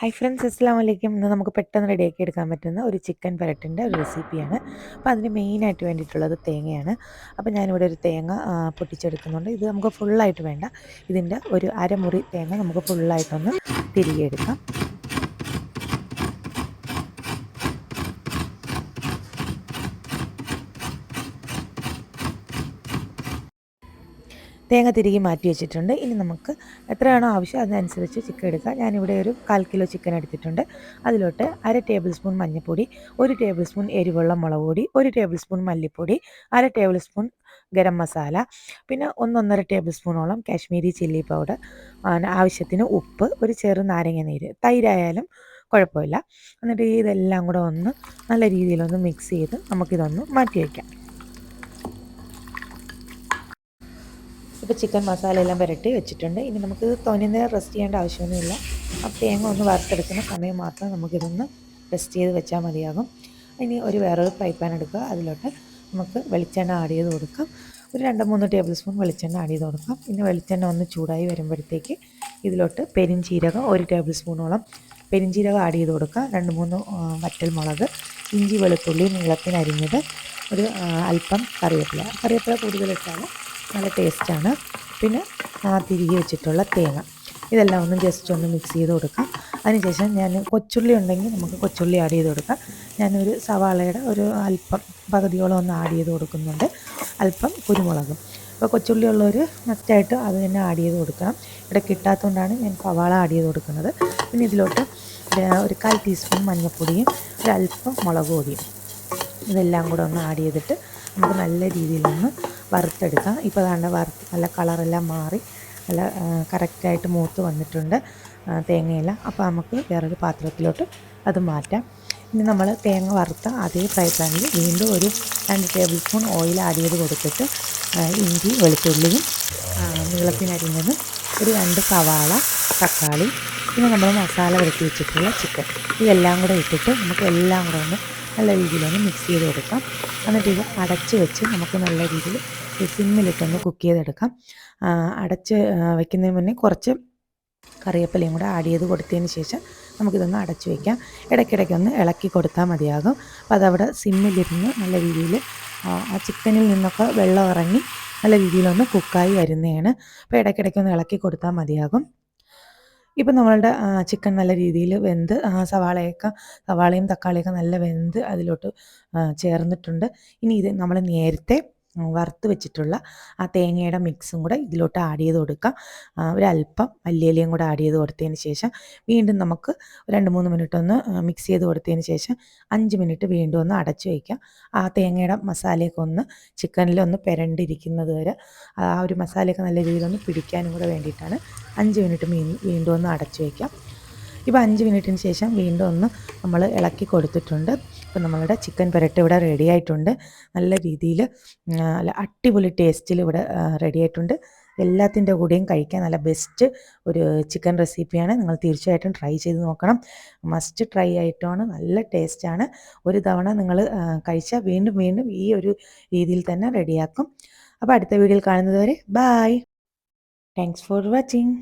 Hi friends അസ്സാം വലൈക്കും ഇന്ന് നമുക്ക് പെട്ടെന്ന് റെഡിയാക്കി എടുക്കാൻ പറ്റുന്ന ഒരു ചിക്കൻ പരട്ടിന്റെ ഒരു റെസിപ്പിയാണ് അപ്പോൾ അതിന് മെയിനായിട്ട് വേണ്ടിയിട്ടുള്ളത് തേങ്ങയാണ്. അപ്പോൾ ഞാനിവിടെ ഒരു തേങ്ങ പൊട്ടിച്ചെടുക്കുന്നുണ്ട്. ഇത് നമുക്ക് ഫുള്ളായിട്ട് വേണ്ട. ഇതിന്റെ ഒരു അരമുറി തേങ്ങ നമുക്ക് ഫുള്ളായിട്ടൊന്ന് തിരികെ എടുക്കാം. തേങ്ങ തിരികെ മാറ്റി വെച്ചിട്ടുണ്ട്. ഇനി നമുക്ക് എത്രയാണോ ആവശ്യം അതിനനുസരിച്ച് ചിക്കൻ എടുക്കുക ഞാനിവിടെ ഒരു കാൽ കിലോ ചിക്കൻ എടുത്തിട്ടുണ്ട്. അതിലോട്ട് അര ടേബിൾ സ്പൂൺ മഞ്ഞൾപ്പൊടി ഒരു ടേബിൾ സ്പൂൺ എരിവുള്ള മുളക് പൊടി ഒരു ടേബിൾ സ്പൂൺ മല്ലിപ്പൊടി അര ടേബിൾ സ്പൂൺ ഗരം മസാല പിന്നെ ഒന്നൊന്നര ടേബിൾ സ്പൂണോളം കാശ്മീരി ചില്ലി പൗഡർ ആവശ്യത്തിന് ഉപ്പ് ഒരു ചെറു നാരങ്ങ നീര്. തൈരായാലും കുഴപ്പമില്ല. എന്നിട്ട് ഇതെല്ലാം കൂടെ ഒന്ന് നല്ല രീതിയിലൊന്ന് മിക്സ് ചെയ്ത് നമുക്കിതൊന്ന് മാറ്റി വയ്ക്കാം ഇപ്പോൾ ചിക്കൻ മസാല എല്ലാം പുരട്ടി വെച്ചിട്ടുണ്ട്. ഇനി നമുക്ക് തോനെ നേരം റെസ്റ്റ് ചെയ്യേണ്ട ആവശ്യമൊന്നുമില്ല. ആ തേങ്ങ ഒന്ന് വറുത്തെടുക്കുന്ന സമയം മാത്രം നമുക്കിതൊന്ന് റെസ്റ്റ് ചെയ്ത് വെച്ചാൽ മതിയാകും. ഇനി ഒരു വേറൊരു ഫ്രൈ പാൻ എടുക്കുക. അതിലോട്ട് നമുക്ക് വെളിച്ചെണ്ണ ആഡ് ചെയ്ത് കൊടുക്കാം. ഒരു രണ്ട് മൂന്ന് ടേബിൾ സ്പൂൺ വെളിച്ചെണ്ണ ആഡ് ചെയ്ത് കൊടുക്കാം. പിന്നെ വെളിച്ചെണ്ണ ഒന്ന് ചൂടായി വരുമ്പോഴത്തേക്ക് ഇതിലോട്ട് പെരിഞ്ചീരകം ഒരു ടേബിൾ സ്പൂണോളം പെരിഞ്ചീരകം ആഡ് ചെയ്ത് കൊടുക്കാം രണ്ട് മൂന്ന് വറ്റൽ മുളക് ഇഞ്ചി വെളുത്തുള്ളി നീളത്തിനരിഞ്ഞത് ഒരു അല്പം കറിവേപ്പില. കറിവേപ്പില കൂടുതലിട്ടാൽ നല്ല ടേസ്റ്റാണ് പിന്നെ ആ തിരികെ വെച്ചിട്ടുള്ള തേങ്ങ. ഇതെല്ലാം ഒന്ന് ജസ്റ്റ് ഒന്ന് മിക്സ് ചെയ്ത് കൊടുക്കാം. അതിനുശേഷം ഞാൻ കൊച്ചുള്ളി ഉണ്ടെങ്കിൽ നമുക്ക് കൊച്ചുള്ളി ആഡ് ചെയ്ത് കൊടുക്കാം. ഞാനൊരു സവാളയുടെ ഒരു അല്പം പകുതിയോളം ഒന്ന് ആഡ് ചെയ്ത് കൊടുക്കുന്നുണ്ട്. അല്പം കുരുമുളകും. അപ്പോൾ കൊച്ചുള്ളി ഉള്ളവർ മസ്റ്റായിട്ട് അത് തന്നെ ആഡ് ചെയ്ത് കൊടുക്കണം. ഇവിടെ കിട്ടാത്തതുകൊണ്ടാണ് ഞാൻ സവാള ആഡ് ചെയ്ത് കൊടുക്കുന്നത്. പിന്നെ ഇതിലോട്ട് ഒരു കാൽ ടീസ്പൂൺ മഞ്ഞൾപ്പൊടിയും ഒരു അല്പം മുളക് പൊടിയും. ഇതെല്ലാം കൂടെ ഒന്ന് ആഡ് ചെയ്തിട്ട് നമുക്ക് നല്ല രീതിയിലൊന്ന് വറുത്തെടുക്കാം. ഇപ്പോൾ അതാണ്ട് വറുത്ത് നല്ല കളറെല്ലാം മാറി നല്ല കറക്റ്റായിട്ട് മൂത്ത് വന്നിട്ടുണ്ട് തേങ്ങയെല്ലാം. അപ്പോൾ നമുക്ക് വേറൊരു പാത്രത്തിലോട്ട് അത് മാറ്റാം. ഇനി നമ്മൾ തേങ്ങ വറുത്ത അതേ ഫ്രൈ പാനിൽ വീണ്ടും ഒരു രണ്ട് ടേബിൾ സ്പൂൺ ഓയിൽ ആഡ് ചെയ്ത് കൊടുത്തിട്ട് ഇഞ്ചി വെളുത്തുള്ളിയും നീളത്തിനരിഞ്ഞതും ഒരു രണ്ട് സവാള തക്കാളി പിന്നെ നമ്മൾ മസാല വരുത്തി വെച്ചിട്ടുള്ള ചിക്കൻ. ഇതെല്ലാം കൂടെ ഇട്ടിട്ട് നമുക്ക് എല്ലാം കൂടെ ഒന്ന് നല്ല രീതിയിലൊന്ന് മിക്സ് ചെയ്ത് കൊടുക്കാം. എന്നിട്ട് ഇത് അടച്ച് വെച്ച് നമുക്ക് നല്ല രീതിയിൽ സിമ്മിലിട്ടൊന്ന് കുക്ക് ചെയ്തെടുക്കാം. അടച്ച് വയ്ക്കുന്നതിന് മുന്നേ കുറച്ച് കറിവേപ്പിലയും കൂടെ ആഡ് ചെയ്ത് കൊടുത്തതിന് ശേഷം നമുക്കിതൊന്ന് അടച്ച് വയ്ക്കാം ഇടയ്ക്കിടയ്ക്കൊന്ന് ഇളക്കി കൊടുത്താൽ മതിയാകും. അപ്പോൾ അതവിടെ സിമ്മിലിരുന്ന് നല്ല രീതിയിൽ ആ ചിക്കനിൽ നിന്നൊക്കെ വെള്ളം ഇറങ്ങി നല്ല രീതിയിലൊന്ന് കുക്കായി വരുന്നതാണ്. അപ്പോൾ ഇടയ്ക്കിടയ്ക്കൊന്ന് ഇളക്കി കൊടുത്താൽ മതിയാകും. ഇപ്പം നമ്മളുടെ ചിക്കൻ നല്ല രീതിയിൽ വെന്ത് സവാളയൊക്കെ സവാളയും തക്കാളിയൊക്കെ നല്ല വെന്ത് അതിലോട്ട് ചേർന്നിട്ടുണ്ട്. ഇനി ഇത് നമ്മൾ നേരത്തെ വറുത്ത് വെച്ചിട്ടുള്ള ആ തേങ്ങയുടെ മിക്സും കൂടെ ഇതിലോട്ട് ആഡ് ചെയ്ത് കൊടുക്കാം. ഒരല്പം മല്ലിയിലയും കൂടെ ആഡ് ചെയ്ത് കൊടുത്തതിന് ശേഷം വീണ്ടും നമുക്ക് രണ്ട് മൂന്ന് മിനിറ്റ് ഒന്ന് മിക്സ് ചെയ്ത് കൊടുത്തതിന് ശേഷം അഞ്ച് മിനിറ്റ് വീണ്ടും ഒന്ന് അടച്ചു വയ്ക്കാം ആ തേങ്ങയുടെ മസാലയൊക്കെ ഒന്ന് ചിക്കനിലൊന്ന് പെരണ്ടിരിക്കുന്നത് വരെ ആ ഒരു മസാലയൊക്കെ നല്ല രീതിയിലൊന്ന് പിടിക്കാനും കൂടെ വേണ്ടിയിട്ടാണ് അഞ്ച് മിനിറ്റ് വീണ്ടും ഒന്ന് അടച്ചു വയ്ക്കാം ഇപ്പോൾ അഞ്ച് മിനിറ്റിന് ശേഷം വീണ്ടും ഒന്ന് നമ്മൾ ഇളക്കി കൊടുത്തിട്ടുണ്ട്. ഇപ്പം നമ്മളുടെ ചിക്കൻ പുരട്ട് ഇവിടെ റെഡി ആയിട്ടുണ്ട്. നല്ല രീതിയിൽ നല്ല അടിപൊളി ടേസ്റ്റിൽ ഇവിടെ റെഡി ആയിട്ടുണ്ട്. എല്ലാത്തിന്റെ കൂടെയും കഴിക്കാൻ നല്ല ബെസ്റ്റ് ഒരു ചിക്കൻ റെസിപ്പിയാണ് നിങ്ങൾ തീർച്ചയായിട്ടും ട്രൈ ചെയ്ത് നോക്കണം. മസ്റ്റ് ട്രൈ ആയിട്ടാണ്. നല്ല ടേസ്റ്റാണ് ഒരു തവണ നിങ്ങൾ കഴിച്ചാൽ വീണ്ടും വീണ്ടും ഈ ഒരു രീതിയിൽ തന്നെ റെഡിയാക്കും അപ്പോൾ അടുത്ത വീഡിയോയിൽ കാണുന്നതുവരെ ബായ് താങ്ക്സ് ഫോർ വാച്ചിങ്